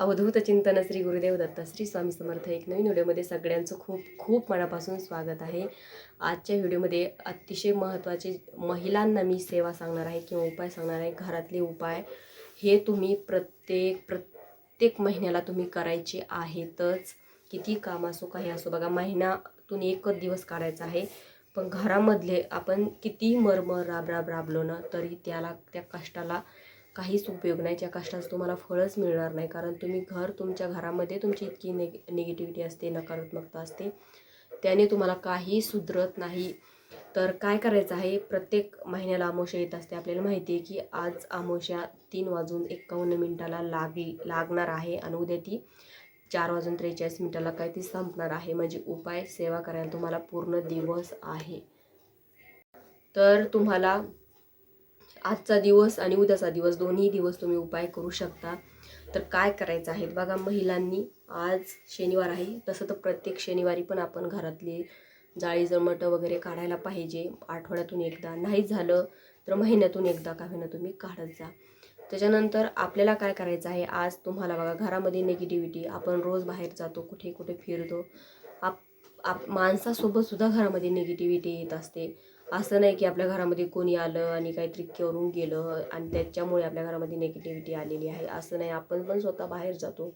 अवधूत चिंतन श्री गुरुदेव दत्त श्री स्वामी समर्थ एक नवीन व्हिडिओमध्ये सगळ्यांचं खूप खूप मनापासून स्वागत आहे. आजच्या व्हिडिओमध्ये अतिशय महत्त्वाचे महिलांना मी सेवा सांगणार आहे किंवा उपाय सांगणार आहे. घरातले उपाय हे तुम्ही प्रत्येक प्रत्येक महिन्याला तुम्ही करायचे आहेतच. किती काम असो काही असो बघा महिन्यातून एकच दिवस काढायचा आहे. पण घरामधले आपण किती मरमर राब राब राबलो ना तरी त्याला त्या कष्टाला काहीच उपयोग नाही त्या कष्टाचं तुम्हाला फळच मिळणार नाही. कारण तुम्ही घर तुमच्या घरामध्ये तुमची इतकी नेग निगेटिव्हिटी असते नकारात्मकता असते. त्याने तुम्हाला काही सुधरत नाही. तर काय करायचं आहे? प्रत्येक महिन्याला अमावस्या येत असते. आपल्याला माहिती आहे की आज अमावस्या तीन वाजून एकावन्न मिनिटाला लागली लागणार आहे आणि उद्या ती चार वाजून त्रेचाळीस मिनिटाला काय ती संपणार आहे. म्हणजे उपाय सेवा करायला तुम्हाला पूर्ण दिवस आहे. तर तुम्हाला आजचा दिवस आणि उद्याचा दिवस दोन्ही दिवस तुम्ही उपाय करू शकता. तर काय करायचं आहे? बघा महिलांनी आज शनिवार आहे. तसं तर प्रत्येक शनिवारी पण आपण घरातली जाळी जमटं वगैरे काढायला पाहिजे. आठवड्यातून एकदा. नाही झालं तर महिन्यातून एकदा का होईना तुम्ही काढत जा. त्याच्यानंतर आपल्याला काय करायचं आहे? आज तुम्हाला बघा घरामध्ये निगेटिव्हिटी आपण रोज बाहेर जातो कुठे कुठे फिरतो. आप आप माणसासोबतसुद्धा घरामध्ये निगेटिव्हिटी येत असते. असं नाही की आपल्या घरामध्ये कोणी आलं आणि काहीतरी करून गेलं आणि त्याच्यामुळे आपल्या घरामध्ये निगेटिव्हिटी आलेली आहे. असं नाही. आपण पण स्वतः बाहेर जातो.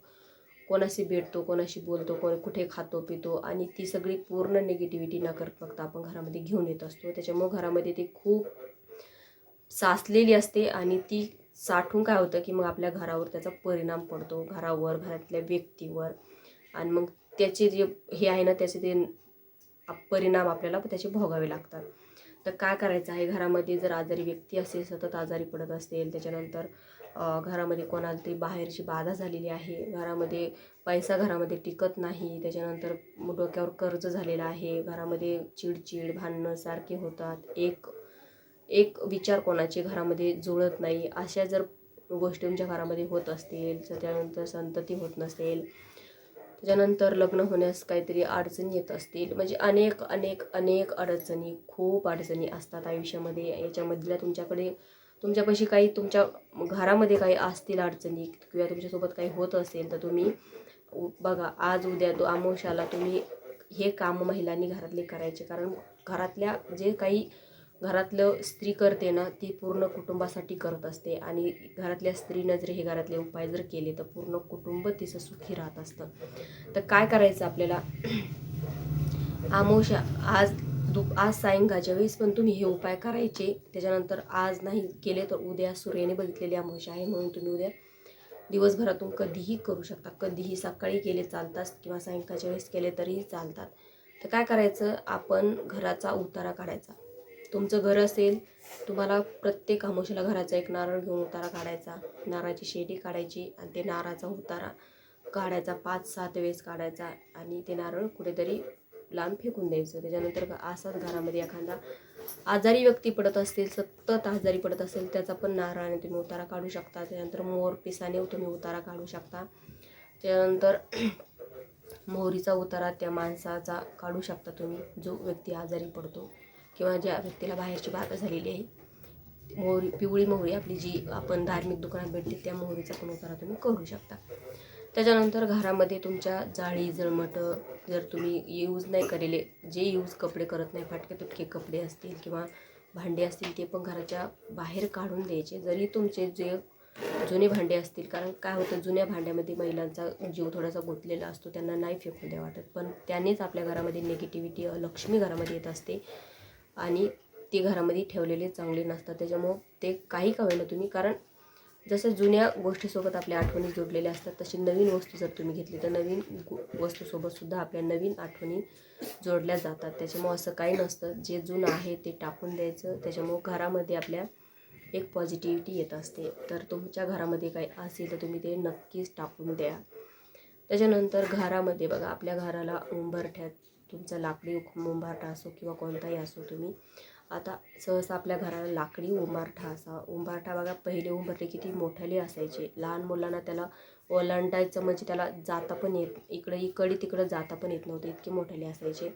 कोणाशी भेटतो कोणाशी बोलतो कोण कुठे खातो पितो आणि ती सगळी पूर्ण निगेटिव्हिटी नकारात्मकता आपण घरामध्ये घेऊन येत असतो. त्याच्यामुळे घरामध्ये ती खूप साचलेली असते आणि ती साठून काय होतं की मग आपल्या घरावर त्याचा परिणाम पडतो. घरावर घरातल्या व्यक्तीवर आणि मग त्याचे जे हे आहे ना त्याचे ते परिणाम आपल्याला त्याचे भोगावे लागतात. तर काय करायचं आहे? घरामध्ये जर आजारी व्यक्ती असेल सतत आजारी पडत असेल त्याच्यानंतर घरामध्ये कोणाला तरी बाहेरची बाधा झालेली आहे घरामध्ये पैसा घरामध्ये टिकत नाही त्याच्यानंतर डोक्यावर कर्ज झालेलं आहे घरामध्ये चिडचिड भांडणं सारखे होतात एक एक विचार कोणाचे घरामध्ये जुळत नाही अशा जर गोष्टी तुमच्या घरामध्ये होत असतील तर त्यानंतर संतती होत नसेल त्याच्यानंतर लग्न होण्यास काहीतरी अडचणी येत असतील. म्हणजे अनेक अनेक अनेक अडचणी खूप अडचणी असतात आयुष्यामध्ये. याच्यामधल्या तुमच्याकडे तुमच्यापाशी काही तुमच्या घरामध्ये काही असतील अडचणी किंवा तुमच्यासोबत काही होत असेल तर तुम्ही उ- बघा आज उद्या तो आमोशाला तुम्ही हे काम महिलांनी घरातले करायचे. कारण घरातल्या जे काही घरातलं स्त्री करते ना ती पूर्ण कुटुंबासाठी करत असते. आणि घरातल्या स्त्रीनं जर हे घरातले उपाय जर केले तर पूर्ण कुटुंब तिचं सुखी राहत असतं. तर काय करायचं आपल्याला? अमावस्या आज दुप आज सायंकाळच्या वेळेस पण तुम्ही हे उपाय करायचे त्याच्यानंतर आज नाही केले तर उद्या सूर्याने बघितलेली अमावस्या आहे म्हणून तुम्ही उद्या दिवसभरातून कधीही करू शकता. कधीही सकाळी केले चालतात किंवा सायंकाळच्या वेळेस केले तरीही चालतात. तर काय करायचं? आपण घराचा उतारा काढायचा. तुमचं घर असेल तुम्हाला प्रत्येक अमावस्याला घराचा एक नारळ घेऊन उतारा काढायचा. नारळाची शेडी काढायची आणि ते नारळाचा उतारा काढायचा. पाच सात वेळेस काढायचा आणि ते नारळ कुठेतरी लांब फेकून द्यायचं. त्याच्यानंतर असाच घरामध्ये एखादा आजारी व्यक्ती पडत असतील सतत आजारी पडत असेल त्याचा पण नारळाने तुम्ही उतारा काढू शकता. त्यानंतर मोर पिसाने तुम्ही उतारा काढू शकता. त्यानंतर मोहरीचा उतारा त्या माणसाचा काढू शकता तुम्ही जो व्यक्ती आजारी पडतो. किंवा ज्या व्यक्तीला बाहेरची बाधा झालेली आहे मोहरी पिवळी मोहरी आपली जी आपण धार्मिक दुकानात भेटते त्या मोहरीचा पण उतारा तुम्ही करू शकता. त्याच्यानंतर घरामध्ये तुमच्या जाळी जळमटं जर तुम्ही यूज नाही केलेले जे यूज कपडे करत नाही फाटके तुटके कपडे असतील किंवा भांडे असतील ते पण घराच्या बाहेर काढून द्यायचे. जरी तुमचे जे जुने भांडे असतील कारण काय होतं जुन्या भांड्यामध्ये महिलांचा जीव थोडासा गुंतलेला असतो त्यांना नाही फेकून द्या वाटत. पण त्यानेच आपल्या घरामध्ये निगेटिव्हिटी लक्ष्मी घरामध्ये येत असते. आणि ते घरामध्ये ठेवलेले चांगले नसतात. त्याच्यामुळं ते काही का होईना तुम्ही. कारण जसं जुन्या गोष्टीसोबत आपल्या आठवणी जोडलेल्या असतात तशी नवीन वस्तू जर तुम्ही घेतली तर नवीन वस्तूसोबतसुद्धा आपल्या नवीन आठवणी जोडल्या जातात. त्याच्यामुळं असं काही नसतं. जे जुनं आहे ते टाकून द्यायचं. त्याच्यामुळं घरामध्ये आपल्या एक पॉझिटिव्हिटी येत असते. तर तुमच्या घरामध्ये काही असेल तर तुम्ही ते नक्कीच टाकून द्या. त्याच्यानंतर घरामध्ये बघा आपल्या घराला उंबरठ्यात तुमचा लाकडी उख- उंबारठा असो किंवा कोणताही असो तुम्ही आता सहसा आपल्या घराला लाकडी उंबारठा असा. उंबारठा बघा पहिले उंबरठे किती मोठाले असायचे. लहान मुलांना त्याला ओलांडायचं म्हणजे त्याला जाता पण येत इकडं इकडे तिकडं जाता पण येत नव्हते. इतके मोठाले असायचे.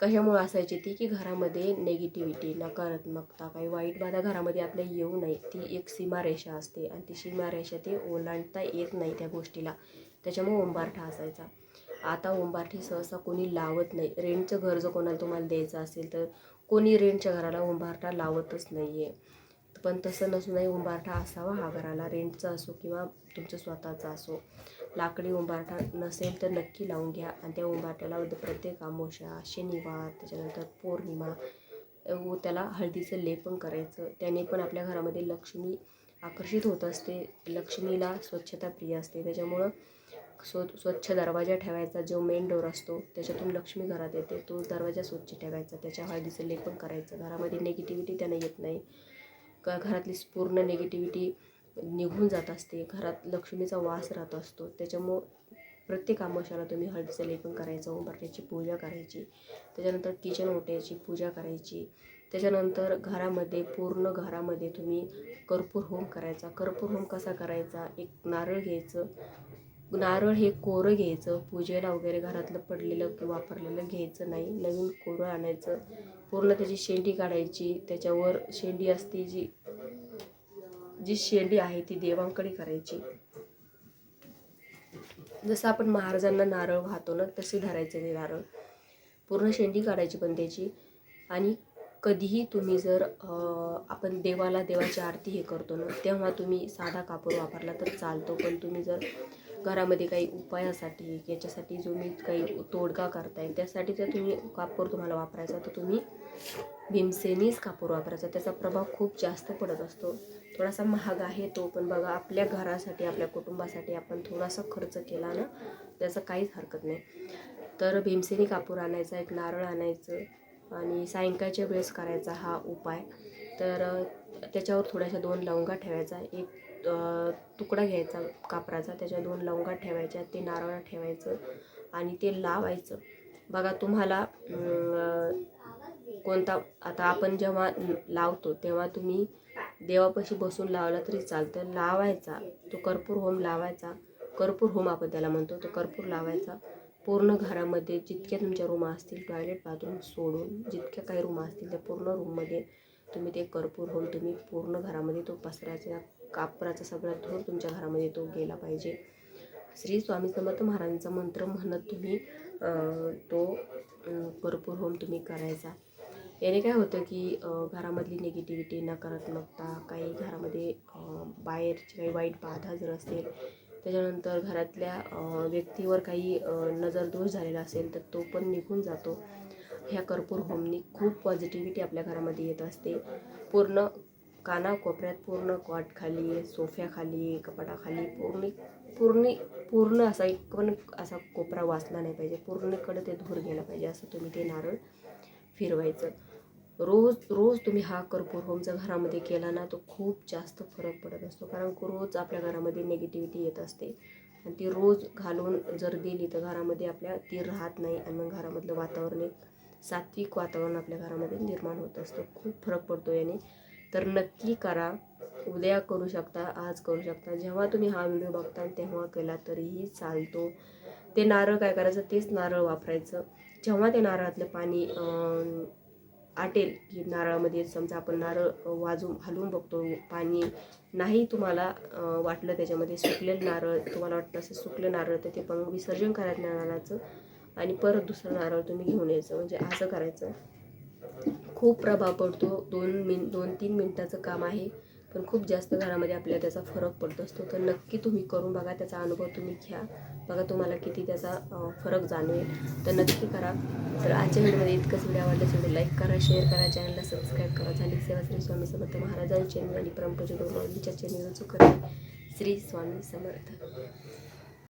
कशामुळे असायची ती की घरामध्ये नेगेटिव्हिटी नकारात्मकता काही वाईट बाधा घरामध्ये आपल्या येऊ नये. ती एक सीमारेषा असते आणि ती सीमारेषा ते ओलांडता येत नाही त्या गोष्टीला. त्याच्यामुळे उंबारठा असायचा. आता उंबारठी सहसा कोणी लावत नाही. रेंटचं घर जर कोणाला तुम्हाला द्यायचं असेल तर कोणी रेंटच्या घराला उंबारठा लावतच नाही आहे पण तसं नसूनही उंबारठा असावा हा घराला रेंटचा असो किंवा तुमचं स्वतःचा असो. लाकडी उंबारठा नसेल तर नक्की लावून घ्या आणि त्या उंबारठ्याला प्रत्येक अमावस्या शनिवार त्याच्यानंतर पौर्णिमा व त्याला हळदीचं लेपन करायचं. त्याने पण आपल्या घरामध्ये लक्ष्मी आकर्षित होत असते. लक्ष्मीला स्वच्छता प्रिय असते. त्याच्यामुळं स्व स्वच्छ दरवाजा ठेवायचा जो मेन डोर असतो त्याच्यातून लक्ष्मी घरात येते तो दरवाजा स्वच्छ ठेवायचा त्याच्या हळदीचं लेपन करायचं घरामध्ये निगेटिव्हिटी त्यांना येत नाही. का घरातली पूर्ण निगेटिव्हिटी निघून जात असते घरात लक्ष्मीचा वास राहत असतो त्याच्यामुळं प्रत्येक आमोशाला तुम्ही हळदीचं लेपन करायचं उंबरठ्याची पूजा करायची त्याच्यानंतर किचन ओट्याची पूजा करायची त्याच्यानंतर घरामध्ये पूर्ण घरामध्ये तुम्ही कर्पूर होम करायचा. कर्पूर होम कसा करायचा? एक नारळ घ्यायचं नारळ हे कोरं घ्यायचं पूजेला वगैरे घरातलं पडलेलं किंवा वापरलेलं घ्यायचं नाही. नवीन कोरं आणायचं. पूर्ण त्याची शेंडी काढायची. त्याच्यावर शेंडी असते जी जी शेंडी आहे ती देवांकडे करायची. जसं आपण महाराजांना नारळ वाहतो ना तसे धरायचं ते नारळ. पूर्ण शेंडी काढायची पण त्याची. आणि कधीही तुम्ही जर आपण देवाला देवाची आरती हे करतो ना तेव्हा तुम्ही साधा कापूर वापरला तर चालतो. पण तुम्ही जर घरामध्ये काही उपायासाठी याच्यासाठी जो मी काही तोडगा करताय त्यासाठी जर तुम्ही कापूर तुम्हाला वापरायचा तर तुम्ही भीमसेनीच कापूर वापरायचा. त्याचा प्रभाव खूप जास्त पडत असतो. थोडासा महाग आहे तो पण बघा आपल्या घरासाठी आपल्या कुटुंबासाठी आपण थोडासा खर्च केला ना त्याचं काहीच हरकत नाही. तर भीमसेनी कापूर आणायचा एक नारळ आणायचं आणि सायंकाळच्या वेळेस करायचा हा उपाय. तर त्याच्यावर थोड्याशा दोन लवंगा ठेवायचा एक तुकडा घ्यायचा कापराचा त्याच्या दोन लवंगा ठेवायच्या ते नारळ ठेवायचं आणि ते लावायचं. बघा तुम्हाला कोणता आता आपण जेव्हा लावतो तेव्हा तुम्ही देवापाशी बसून लावला तरी चालतं. लावायचा तो कर्पूर होम लावायचा. कर्पूर होम आपण त्याला म्हणतो तो कर्पूर लावायचा. पूर्ण घरामध्ये जितक्या तुमच्या रूम असतील टॉयलेट बाथरूम सोडून जितक्या काही रूम असतील त्या पूर्ण रूममध्ये तुम्ही ते कर्पूर होऊन तुम्ही पूर्ण घरामध्ये तो पसरायचा कापराचा सगळा धूर तुमच्या घरामध्ये तो गेला पाहिजे. श्री स्वामी समर्थ महाराजांचा मंत्र म्हणत तुम्ही तो करपूर कर्पूर होम तुम्ही करायचा. याने काय होतं की घरामधली निगेटिव्हिटी नकारात्मकता काही घरामध्ये बाहेरची काही वाईट बाधा जर असेल त्याच्यानंतर घरातल्या व्यक्तीवर काही नजरदोष झालेला असेल तर तो पण निघून जातो. ह्या कर्पूर होमनी खूप पॉझिटिव्हिटी आपल्या घरामध्ये येत असते. पूर्ण कानाकोपऱ्यात पूर्ण कॉटखाली सोफ्याखाली कपाटाखाली पूर्ण पूर्ण पूर्ण असा एक पण असा कोपरा वाचला नाही पाहिजे. पूर्णकडे ते धूर गेला पाहिजे असं तुम्ही ते नारळ फिरवायचं. रोज रोज तुम्ही हा कर्पूर होम जर घरामध्ये केला ना तो खूप जास्त फरक पडत असतो. कारण रोज आपल्या घरामध्ये निगेटिव्हिटी येत असते. आणि ती रोज घालून जर दिली तर घरामध्ये आपल्या ती राहत नाही आणि मग घरामधलं वातावरण एक सात्विक वातावरण आपल्या घरामध्ये निर्माण होत असतं. खूप फरक पडतो याने. तर नक्की करा. उद्या करू शकता आज करू शकता. जेव्हा तुम्ही हा व्हिडिओ बघता तेव्हा केला तरीही चालतो. ते नारळ काय करायचं? तेच नारळ वापरायचं. जेव्हा ते नारळातलं पाणी आटेल की नारळामध्ये समजा आपण नारळ वाजून हलवून बघतो पाणी नाही तुम्हाला वाटलं त्याच्यामध्ये सुकलेलं नारळ तुम्हाला वाटतं असं सुकलं नारळ तर ते पण विसर्जन करायचं नारळाचं आणि परत दुसरा नारळ तुम्ही घेऊन यायचं म्हणजे असं करायचं. खूप प्रभाव पडतो. दोन मिन दोन तीन मिनटाचं काम आहे पण खूप जास्त घरामध्ये आपल्याला त्याचा फरक पडत असतो. तर नक्की तुम्ही करून बघा त्याचा अनुभव तुम्ही घ्या. बघा तुम्हाला किती त्याचा फरक जाणवेल. तर नक्की करा. तर आजच्या व्हिडिओमध्ये इतकंच. व्हिडिओ आवडला व्हिडिओ लाईक करा शेअर करा चॅनलला सबस्क्राईब करा. झाली सेवा श्री स्वामी समर्थ महाराजांची चॅनल आणि परमपूज्य गुरुजीच्या चॅनलचं करा श्री स्वामी समर्थ.